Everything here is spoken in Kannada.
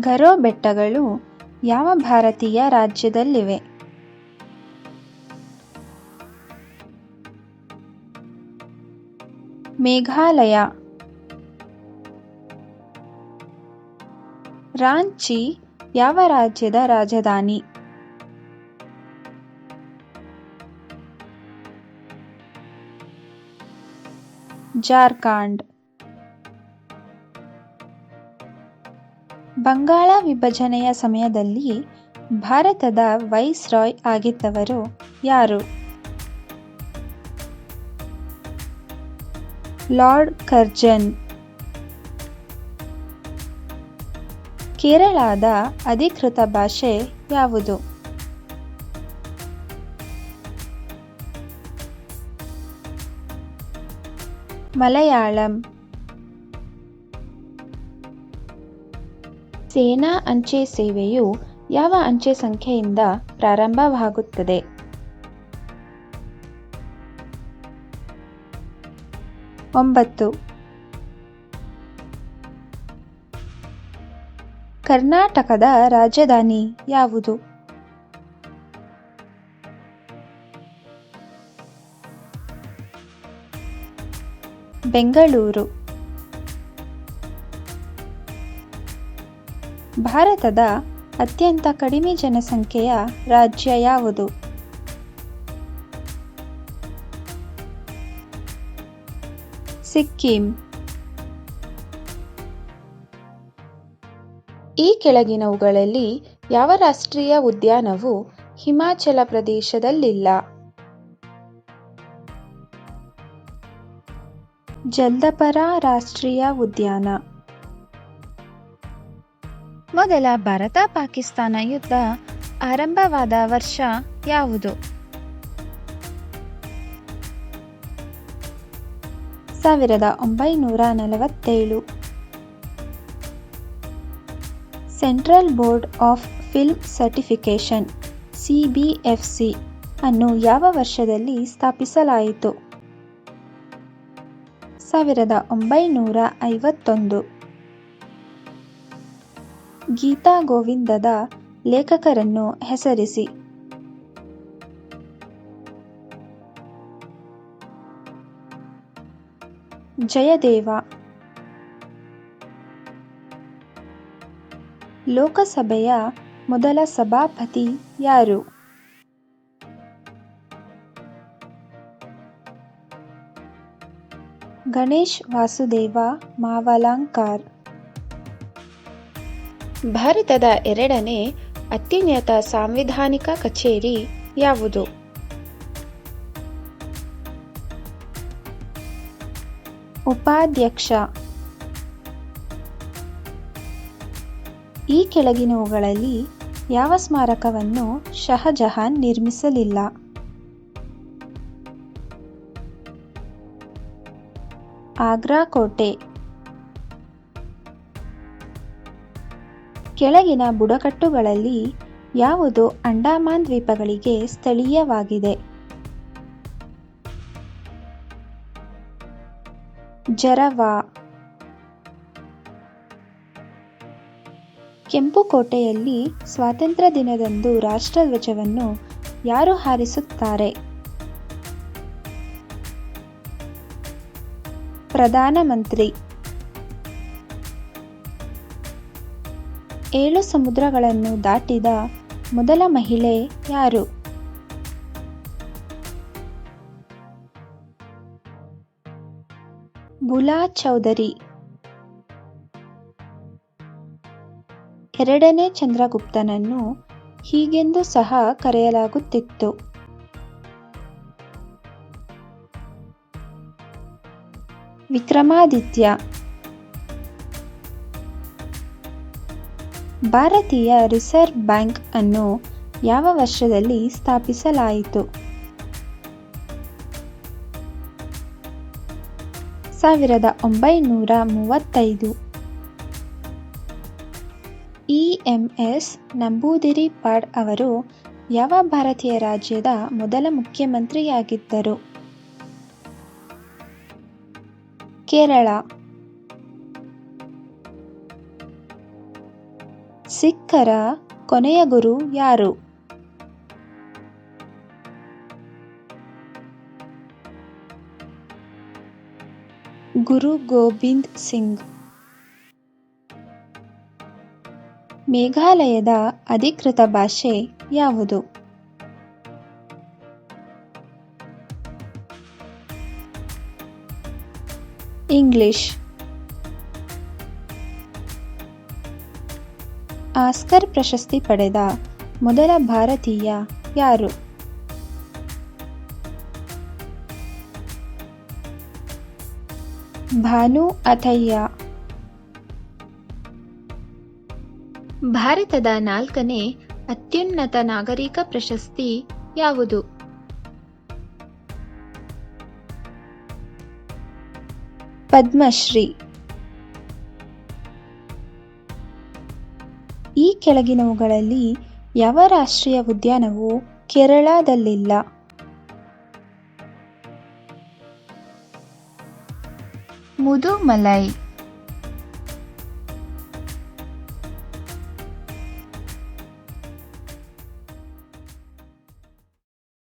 ಗರೋ ಬೆಟ್ಟಗಳು ಯಾವ ಭಾರತೀಯ ರಾಜ್ಯದಲ್ಲಿವೆ? ಮೇಘಾಲಯ. ರಾಂಚಿ ಯಾವ ರಾಜ್ಯದ ರಾಜಧಾನಿ? ಜಾರ್ಖಂಡ್. ಬಂಗಾಳ ವಿಭಜನೆಯ ಸಮಯದಲ್ಲಿ ಭಾರತದ ವೈಸ್ರಾಯ್ ಆಗಿದ್ದವರು ಯಾರು? Lord Curzon. ಕೇರಳದ ಅಧಿಕೃತ ಭಾಷೆ ಯಾವುದು? ಮಲಯಾಳಂ. ಸೇನಾ ಅಂಚೆ ಸೇವೆಯು ಯಾವ ಅಂಚೆ ಸಂಖ್ಯೆಯಿಂದ ಪ್ರಾರಂಭವಾಗುತ್ತದೆ? ಒಂಬತ್ತು. ಕರ್ನಾಟಕದ ರಾಜಧಾನಿ ಯಾವುದು? ಬೆಂಗಳೂರು. ಭಾರತದ ಅತ್ಯಂತ ಕಡಿಮೆ ಜನಸಂಖ್ಯೆಯ ರಾಜ್ಯ ಯಾವುದು? ಸಿಕ್ಕಿಂ. ಈ ಕೆಳಗಿನವುಗಳಲ್ಲಿ ಯಾವ ರಾಷ್ಟ್ರೀಯ ಉದ್ಯಾನವು ಹಿಮಾಚಲ ಪ್ರದೇಶದಲ್ಲಿಲ್ಲ? ಜಲ್ದಪರ ರಾಷ್ಟ್ರೀಯ ಉದ್ಯಾನ. ಮೊದಲ ಭಾರತ ಪಾಕಿಸ್ತಾನ ಯುದ್ಧ ಆರಂಭವಾದ ವರ್ಷ ಯಾವುದು? ಸಾವಿರದ ಒಂಬೈನೂರ ನಲವತ್ತೇಳು. Central board of film certification, C ಅನ್ನು ಯಾವ ವರ್ಷದಲ್ಲಿ ಸ್ಥಾಪಿಸಲಾಯಿತು? ಸಾವಿರದ ಒಂಬೈನೂರ ಐವತ್ತೊಂದು. ಗೀತಾ ಗೋವಿಂದದ ಲೇಖಕರನ್ನು ಹೆಸರಿಸಿ. ಜಯದೇವ. ಲೋಕಸಭೆಯ ಮೊದಲ ಸಭಾಪತಿ ಯಾರು? ಗಣೇಶ್ ವಾಸುದೇವ ಮಾವಲಾಂಕಾರ್. ಭಾರತದ ಎರಡನೇ ಅತ್ಯುನ್ನತ ಸಾಂವಿಧಾನಿಕ ಕಚೇರಿ ಯಾವುದು? ಉಪಾಧ್ಯಕ್ಷ. ಈ ಕೆಳಗಿನವುಗಳಲ್ಲಿ ಯಾವ ಸ್ಮಾರಕವನ್ನು ಶಹಜಹಾನ್ ನಿರ್ಮಿಸಲಿಲ್ಲ? ಆಗ್ರಾ ಕೋಟೆ ಕೆಳಗಿನ ಬುಡಕಟ್ಟುಗಳಲ್ಲಿ ಯಾವುದು ಅಂಡಮಾನ್ ದ್ವೀಪಗಳಿಗೆ ಸ್ಥಳೀಯವಾಗಿದೆ? ಜರವಾ ಕೆಂಪುಕೋಟೆಯಲ್ಲಿ ಸ್ವಾತಂತ್ರ್ಯ ದಿನದಂದು ರಾಷ್ಟ್ರಧ್ವಜವನ್ನು ಯಾರು ಹಾರಿಸುತ್ತಾರೆ? ಪ್ರಧಾನಮಂತ್ರಿ ಏಳು ಸಮುದ್ರಗಳನ್ನು ದಾಟಿದ ಮೊದಲ ಮಹಿಳೆ ಯಾರು? ಬುಲಾ ಚೌಧರಿ. ಎರಡನೇ ಚಂದ್ರಗುಪ್ತನನ್ನು ಹೀಗೆಂದು ಸಹ ಕರೆಯಲಾಗುತ್ತಿತ್ತು. ವಿಕ್ರಮಾದಿತ್ಯ. ಭಾರತೀಯ ರಿಸರ್ವ್ ಬ್ಯಾಂಕ್ ಅನ್ನು ಯಾವ ವರ್ಷದಲ್ಲಿ ಸ್ಥಾಪಿಸಲಾಯಿತು? ಸಾವಿರದ ಒಂಬೈನೂರ ಮೂವತ್ತೈದು. E M S Namboodiripad ಅವರು ಯಾವ ಭಾರತೀಯ ರಾಜ್ಯದ ಮೊದಲ ಮುಖ್ಯಮಂತ್ರಿಯಾಗಿದ್ದರು? ಕೇರಳ. ಸಿಖ್ಖರ ಕೊನೆಯ ಗುರು ಯಾರು? ಗುರು ಗೋಬಿಂದ್ ಸಿಂಗ್. ಮೇಘಾಲಯದ ಅಧಿಕೃತ ಭಾಷೆ ಯಾವುದು? ಇಂಗ್ಲಿಷ್. ಆಸ್ಕರ್ ಪ್ರಶಸ್ತಿ ಪಡೆದ ಮೊದಲ ಭಾರತೀಯ ಯಾರು? ಭಾನು ಅಥಯ್ಯ. ಭಾರತದ ನಾಲ್ಕನೇ ಅತ್ಯುನ್ನತ ನಾಗರಿಕ ಪ್ರಶಸ್ತಿ ಯಾವುದು? ಪದ್ಮಶ್ರೀ. ಈ ಕೆಳಗಿನವುಗಳಲ್ಲಿ ಯಾವ ರಾಷ್ಟ್ರೀಯ ಉದ್ಯಾನವು ಕೇರಳದಲ್ಲಿಲ್ಲ. ಮುದುಮಲೈ